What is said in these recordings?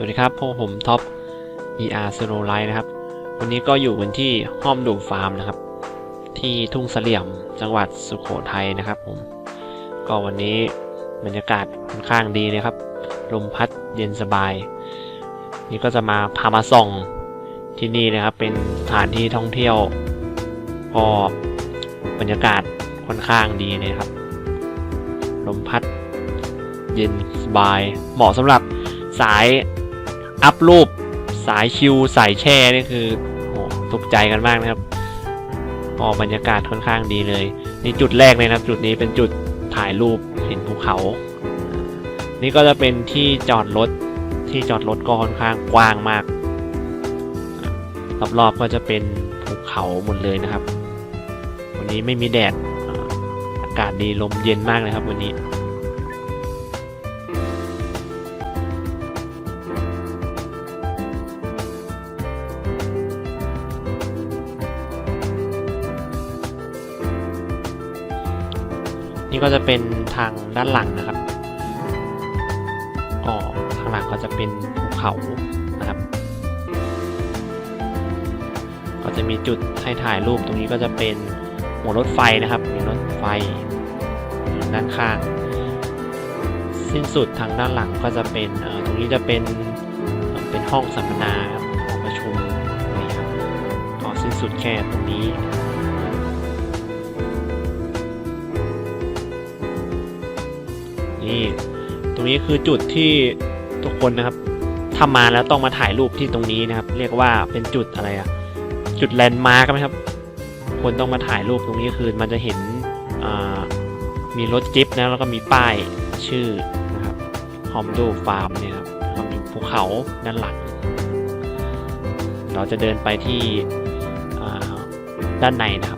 สวัสดีครับพวกผมท็อป ER s n o Light นะครับ วันนี้ก็อยู่กันที่ห้อมดูฟาร์มนะครับ ที่ทุ่งเสลี่ยมจังหวัดสุโขทัยนะครับผม ก็วันนี้บรรยากาศค่อนข้างดีเลยครับ ลมพัดเย็นสบาย นี่ก็จะมาพามาส่องที่นี่นะครับ เป็นสถานที่ท่องเที่ยว ก็บรรยากาศค่อนข้างดีเลยครับ ลมพัดเย็นสบาย เหมาะสำหรับสาย อัพรูปสายชิลสายแช่นี่คือโหถูกใจกันมากนะครับก็บรรยากาศค่อนข้างดีเลยนี่จุดแรกเลยนะครับ จุดนี้เป็นจุดถ่ายรูปเห็นภูเขา นี่ก็จะเป็นที่จอดรถที่จอดรถก็ค่อนข้างกว้างมากรอบๆก็จะเป็นภูเขาหมดเลยนะครับ วันนี้ไม่มีแดดอากาศดีลมเย็นมากเลยครับวันนี้ นี่ก็จะเป็นทางด้านหลังนะครับก็ข้างหลังก็จะเป็นภูเขานะครับ ก็จะมีจุดให้ถ่ายรูปตรงนี้ก็จะเป็นหัวรถไฟนะครับมีรถไฟด้านข้าง สิ้นสุดทางด้านหลังก็จะเป็นเอ่อตรงนี้จะเป็นเอ่อเป็นห้องสัมมนาครับห้องประชุมนี่ครับก็สิ้นสุดแค่ตรงนี้ นี่ ตรงนี้คือจุดที่ทุกคนนะครับถ้ามาแล้วต้องมาถ่ายรูปที่ตรงนี้นะครับ เรียกว่าเป็นจุดอะไรอะจุดแลนด์มาร์กไหมครับ คนต้องมาถ่ายรูปตรงนี้คือมันจะเห็นมีรถจิ๊บนะแล้วก็มีป้ายชื่อนะครับฮอมดูฟาร์มเนี่ยครับก็มีภูเขาด้านหลัง เราจะเดินไปที่ด้านในนะครับ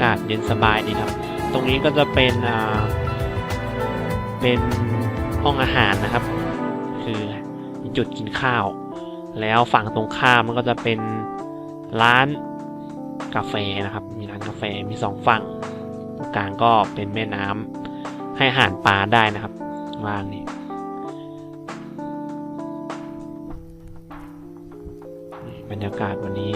ากาศเย็นสบายดีครับ ตรงนี้ก็จะเป็นเป็นห้องอาหารนะครับ คือจุดกินข้าว แล้วฝั่งตรงข้ามมันก็จะเป็นร้านกาแฟนะครับ มีร้านกาแฟมีสองฝั่งตรงกลางก็เป็นแม่น้ำให้อาหารปลาได้นะครับล่างนี่นี่บรรยากาศวันนี้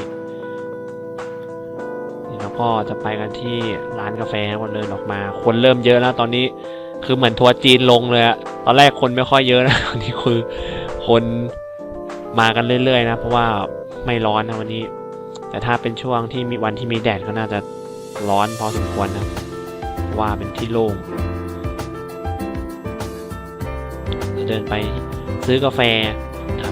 นี่เราก็จะไปกันที่ร้านกาแฟกันเลยออกมา คนเริ่มเยอะแล้วตอนนี้คือเหมือนทัวร์จีนลงเลยอะตอนแรกคนไม่ค่อยเยอะนะตอนนี้คือคนมากันเรื่อยๆนะ เพราะว่าไม่ร้อนนะวันนี้ แต่ถ้าเป็นช่วงที่มีวันที่มีแดดก็น่าจะร้อนพอสมควรนะเพราะว่าเป็นที่โล่งเดินไปซื้อกาแฟครั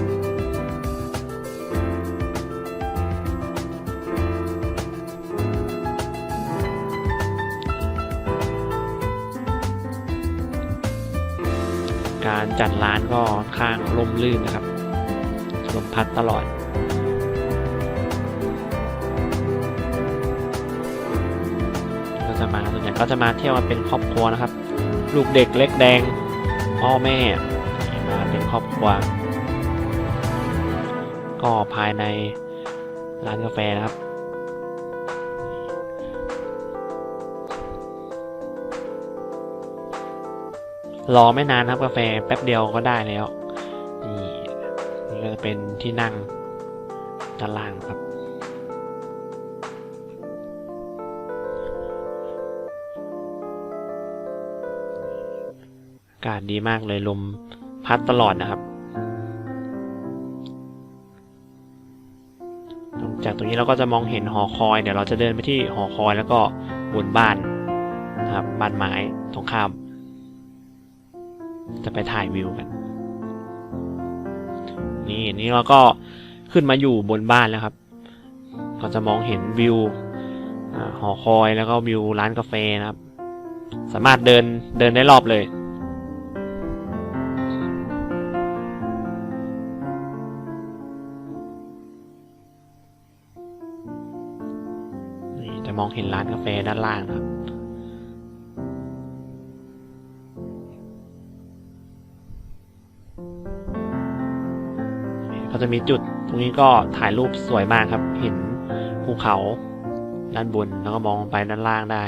การจัดร้านก็ค้างร่มรื่นนะครับลมพัดตลอด ก็จะมาส่วนใหญ่ก็จะมาเที่ยวกันเป็นครอบครัวนะครับ ลูกเด็กเล็กแดงพ่อแม่มาเป็นครอบครัว ก็ภายในร้านกาแฟนะครับ รอไม่นานครับกาแฟแป๊บเดียวก็ได้แล้ว นี่นี่ก็จะเป็นที่นั่งด้านล่างครับ อากาศดีมากเลยลมพัดตลอดนะครับจากตรงนี้เราก็จะมองเห็นหอคอย เดี๋ยวเราจะเดินไปที่หอคอยแล้วก็บนบ้านนะครับบ้านไม้ตรงข้าม จะไปถ่ายวิวกัน นี่นี่เราก็ขึ้นมาอยู่บนบ้านแล้วครับ ก็จะมองเห็นวิวอหอคอยแล้วก็วิวร้านกาแฟนะครับ สามารถเดินเดินได้รอบเลยนี่จะมองเห็นร้านกาแฟด้านล่างนะครับ จะมีจุด ตรงนี้ก็ถ่ายรูปสวยมากครับ เห็นภูเขาด้านบนแล้วก็มองไปด้านล่างได้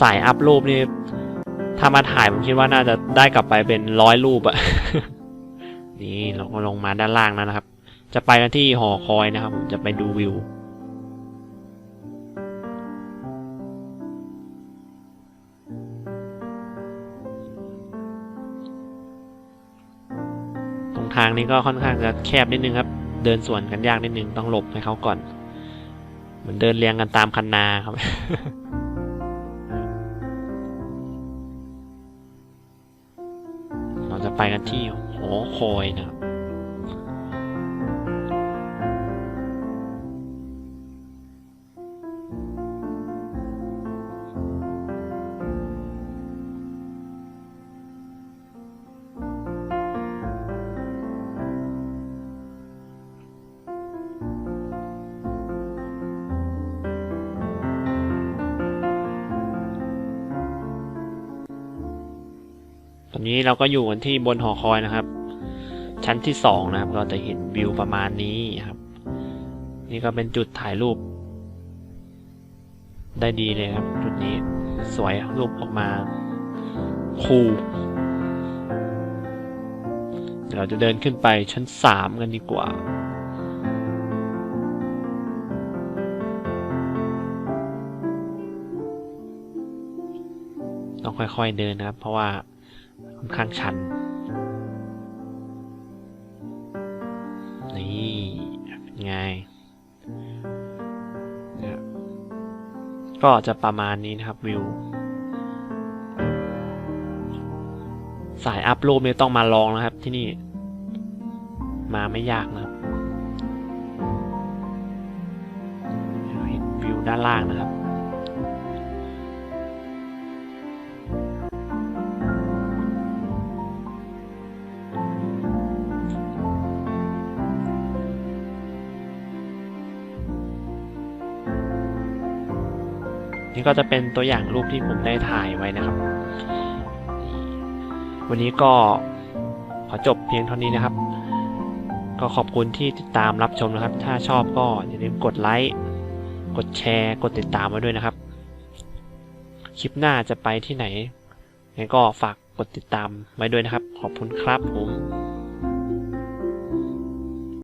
สายอัพรูปนี่ถ้ามาถ่ายผมคิดว่าน่าจะได้กลับไปเป็นร้อยรูปอะนี่เราก็ลงมาด้านล่างแล้วนะครับ จะไปกันที่หอคอยนะครับ ผมจะไปดูวิว ทางนี้ก็ค่อนข้างจะแคบนิดนึงครับ เดินสวนกันยากนิดนึงต้องหลบให้เขาก่อน เหมือนเดินเรียงกันตามคันนาครับเราจะไปกันที่หอคอยนะ นนี้เราก็อยู่กันที่บนหอคอยนะครับ ชั้นที่สองนะครับก็จะเห็นวิวประมาณนี้ครับ นี่ก็เป็นจุดถ่ายรูป ได้ดีเลยครับ จุดนี้สวยรูปออกมาคูลเดี๋ยวเราจะเดินขึ้นไปชั้นสามกันดีกว่าต้องค่อยๆเดินนะครับ เพราะว่า อนข้างชัน นี่เป็นไงนะครับก็จะประมาณนี้นะครับวิว สายอัพรูปเนี่ยต้องมาลองนะครับที่นี่ มาไม่ยากนะครับเห็นวิวด้านล่างนะครับ นี่ก็จะเป็นตัวอย่างรูปที่ผมได้ถ่ายไว้นะครับ วันนี้ก็ขอจบเพียงเท่านี้นะครับ ก็ขอบคุณที่ติดตามรับชมนะครับ ถ้าชอบก็อย่าลืมกดไลค์ กดแชร์ กดติดตามไว้ด้วยนะครับ คลิปหน้าจะไปที่ไหนงั้นก็ฝากกดติดตามไว้ด้วยนะครับ ขอบคุณครับผม